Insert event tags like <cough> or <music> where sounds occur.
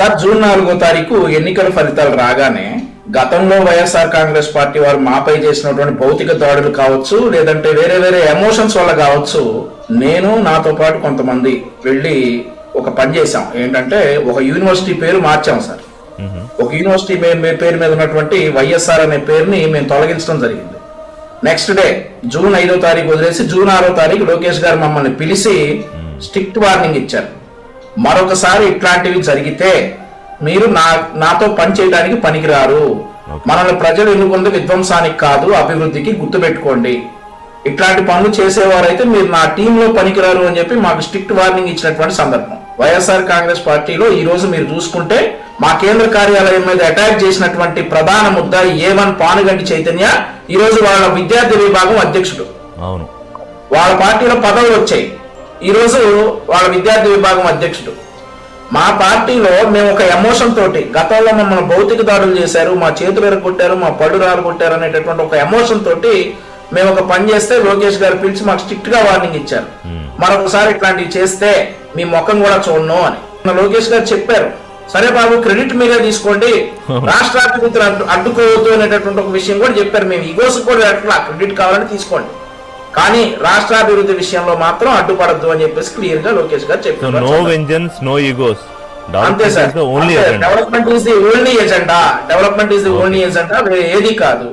Sir June నాలుగో తారీఖు ఎన్నికల ఫలితాలు రాగానే గతంలో వైఎస్ఆర్ కాంగ్రెస్ పార్టీ వారు మాపై చేసినటువంటి భౌతిక దాడులు కావచ్చు లేదంటే వేరే వేరే ఎమోషన్స్ వల్ల కావచ్చు నేను నాతో పాటు కొంతమంది వెళ్ళి ఒక పని చేశాం. ఏంటంటే ఒక యూనివర్సిటీ పేరు మార్చాం సార్. ఒక యూనివర్సిటీ పేరు మీద ఉన్నటువంటి వైఎస్ఆర్ అనే పేరుని మేము తొలగించడం జరిగింది. నెక్స్ట్ డే జూన్ ఐదో తారీఖు వదిలేసి జూన్ ఆరో తారీఖు లోకేష్ గారు మమ్మల్ని పిలిచి స్ట్రిక్ట్ వార్నింగ్ ఇచ్చారు. మరొకసారి ఇట్లాంటివి జరిగితే మీరు నా నాతో పని చేయడానికి పనికిరారు. మనల్ని ప్రజలు ఎన్నుకుంది విధ్వంసానికి కాదు అభివృద్ధికి గుర్తుపెట్టుకోండి. ఇట్లాంటి పనులు చేసేవారైతే మీరు నా టీంలో పనికిరారు అని చెప్పి మాకు స్ట్రిక్ట్ వార్నింగ్ ఇచ్చినటువంటి సందర్భం. వైఎస్ఆర్ కాంగ్రెస్ పార్టీలో ఈ రోజు మీరు చూసుకుంటే మా కేంద్ర కార్యాలయం మీద అటాక్ చేసినటువంటి ప్రధాన ముద్దాయి ఏ వన్ పానుగంటి చైతన్య ఈ రోజు వాళ్ళ విద్యార్థి విభాగం అధ్యక్షుడు. అవును. వాళ్ళ పార్టీలో పదవులు వచ్చాయి. ఈ రోజు వాళ్ళ విద్యార్థి విభాగం అధ్యక్షుడు. మా పార్టీలో మేము ఒక ఎమోషన్ తోటి గతంలో మమ్మల్ని భౌతిక దాడులు చేశారు మా చేతులు ఎరగొట్టారు మా పళ్ళు రాలు కొట్టారు అనేటటువంటి ఒక ఎమోషన్ తోటి మేము ఒక పని చేస్తే లోకేష్ గారు పిలిచి మాకు స్ట్రిక్ట్గా వార్నింగ్ ఇచ్చారు. మరొకసారి ఇట్లాంటివి చేస్తే మీ ముఖం కూడా చూడను అని. లోకేష్ గారు చెప్పారు సరే బాబు క్రెడిట్ మీరే తీసుకోండి <laughs> రాష్ట్ర అభివృద్ధిని అడ్డు అడ్డుకోవద్దు అనేటటువంటి ఒక విషయం కూడా చెప్పారు. మేము ఈగోస్ కూడా అట్లా క్రెడిట్ కావాలని తీసుకోండి. కానీ రాష్ట్రాభివృద్ధి విషయంలో మాత్రం అడ్డుపడద్దు అని చెప్పేసి క్లియర్గా లోకేష్ గారు చెప్పారు. నో వెంజన్స్ నో ఈగోస్ అంతే sir only development is the only agenda development is the only agenda ఏది కాదు.